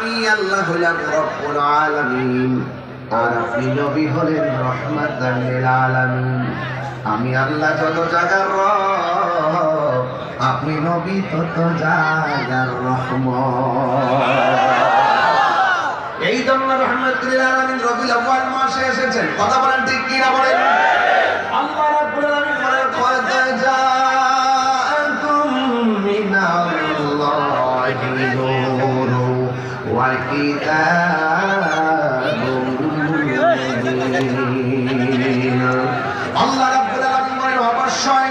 আমি আল্লাহ হলাম রব্বুল আলামিন, আর আপনি নবী হলেন রহমাতান লিল আলামিন। আমি আল্লাহ যত জায়গার রব, আপনি নবী তত জায়গার রহমত। এই জন্য রহমতুল্লাহ আলামিন রবিউল আউয়াল মাসে এসেছেন। কথা বলেন ঠিক কি না বলেন? আল্লাহ রাব্বুল وكتاب مبين আল্লাহ রাব্বুল আলামিন বলেন অবশ্যই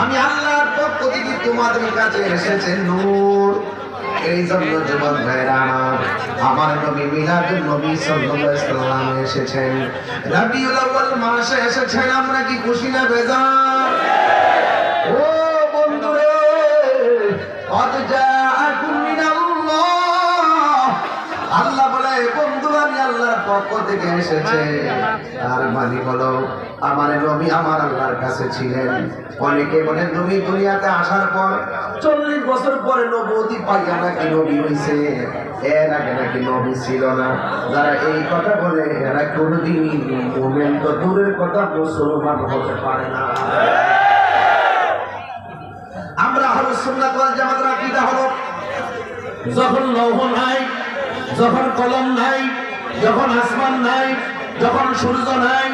আমি আল্লাহর পক্ষ থেকে তোমাদের কাছে এসেছে নূর এই জন্য যুবক ভাইরা আমার আমার নবী মিলাদুল নবী সাল্লাল্লাহু আলাইহি সাল্লাম এসেছেন রাবিউল আউয়াল মাসে এসেছেন আমরা কি খুশি না বেজার ও আল্লাহর পক্ষ থেকে এসেছে। তার মানে হলো, আমার নবী আমার আল্লাহর কাছে ছিলেন। অনেকে বলে নবী দুনিয়াতে আসার পর চল্লিশ বছর পরে নবতী পাইয়া নাকি নবী হইছে? এর আগে নাকি নবী ছিল না। যারা এই কথা বলে, এরা মোমেন তো দূরের কথা মুসলমান হতে পারে না। আমরা হলো সুন্নাত ওয়াল জামাতের আকীদা হলো, যখন লৌহ নাই, যখন কলম নাই যখন আসমান নাই, যখন সূর্য নাই,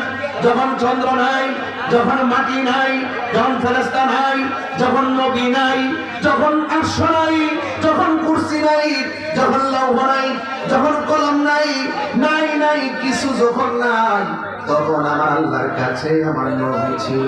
যখন চন্দ্র নাই, যখন মাটি নাই, যখন ফেরেস্তা নাই, যখন নবী নাই, যখন আর্শ নাই, যখন কুরসি নাই, যখন লৌহ নাই, যখন কলম নাই নাই নাই, কিছু যখন নাই, তখন আমার আল্লাহর কাছে আমার নবী ছিল।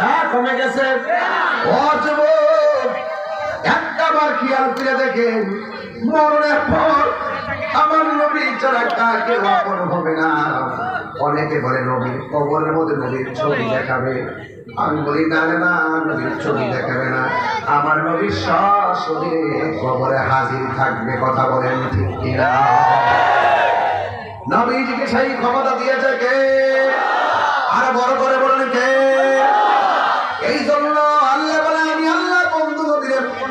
হ্যাঁ কমে গেছে। ও একটা বার খেয়াল করে দেখেন, মরণের পর আমার নবী ছাড়া কাকে আপন হবে না। অনেকে বলে নবী, কবরের মধ্যে নবীর ছবি দেখাবে। আমি বলি, না না নবীর ছবি দেখাবে না। আমার নবীর সশরীরে কবরে হাজির থাকবে, কথা বলেন ঠিক কিনা? নবীজিকে সেই ক্ষমতা দিয়েছে কে? আর বড় করে বলেন কে?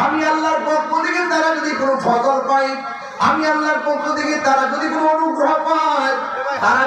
আমি আল্লাহর পক্ষ থেকে তারা যদি কোনো ফসল পাই আমি আল্লাহর পক্ষ থেকে তারা যদি কোনো অনুগ্রহ পায়, তারা